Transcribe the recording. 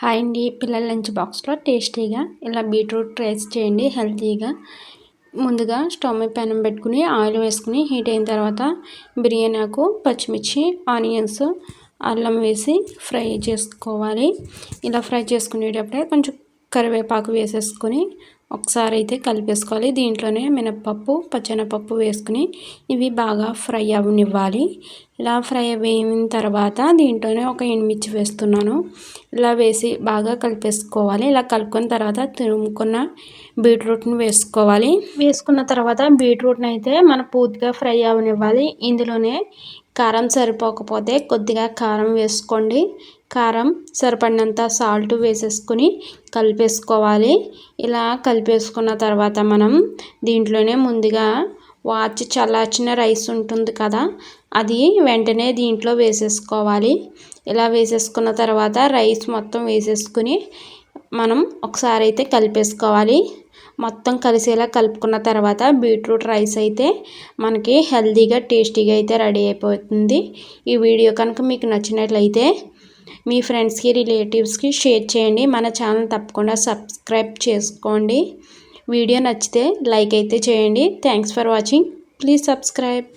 Hi అండి. పిల్లల lunch బాక్స్లో టేస్టీగా ఇలా బీట్రూట్ రైస్ చేయండి హెల్తీగా. ముందుగా స్టవ్ మీద పెనం పెట్టుకుని ఆయిల్ వేసుకుని హీట్ అయిన తర్వాత బిర్యానీ ఆకు పచ్చిమిర్చి ఆనియన్స్ అల్లం వేసి ఫ్రై చేసుకోవాలి. ఇలా ఫ్రై చేసుకునేటప్పుడే కొంచెం కరివేపాకు వేసేసుకొని ఒకసారి అయితే కలిపేసుకోవాలి. దీంట్లోనే మినప్పప్పు పచ్చెనపప్పు వేసుకుని ఇవి బాగా ఫ్రై అవనివ్వాలి. ఇలా ఫ్రై అయిన తర్వాత దీంట్లోనే ఒక ఎండుమిర్చి వేస్తున్నాను. ఇలా వేసి బాగా కలిపేసుకోవాలి. ఇలా కలుపుకున్న తర్వాత తురుముకున్న బీట్రూట్ని వేసుకోవాలి. వేసుకున్న తర్వాత బీట్రూట్ని అయితే మనం పూర్తిగా ఫ్రై అవనివ్వాలి. ఇందులోనే కారం సరిపోకపోతే కొద్దిగా కారం వేసుకోండి. కారం సరిపడినంత సాల్ట్ వేసేసుకుని కలిపేసుకోవాలి. ఇలా కలిపేసుకున్న తర్వాత మనం దీంట్లోనే ముందుగా వాచి చల్లార్చిన రైస్ ఉంటుంది కదా అది వెంటనే దీంట్లో వేసేసుకోవాలి. ఇలా వేసేసుకున్న తర్వాత రైస్ మొత్తం వేసేసుకుని మనం ఒకసారి అయితే కలిపేసుకోవాలి. మొత్తం కలిసేలా కలుపుకున్న తర్వాత బీట్రూట్ రైస్ అయితే మనకి హెల్తీగా టేస్టీగా అయితే రెడీ అయిపోతుంది. ఈ వీడియో కనుక మీకు నచ్చినట్లయితే మీ ఫ్రెండ్స్కి రిలేటివ్స్కి షేర్ చేయండి. మన ఛానల్ తప్పకుండా సబ్స్క్రైబ్ చేసుకోండి. వీడియో నచ్చితే లైక్ అయితే చేయండి. Thanks for watching. Please subscribe.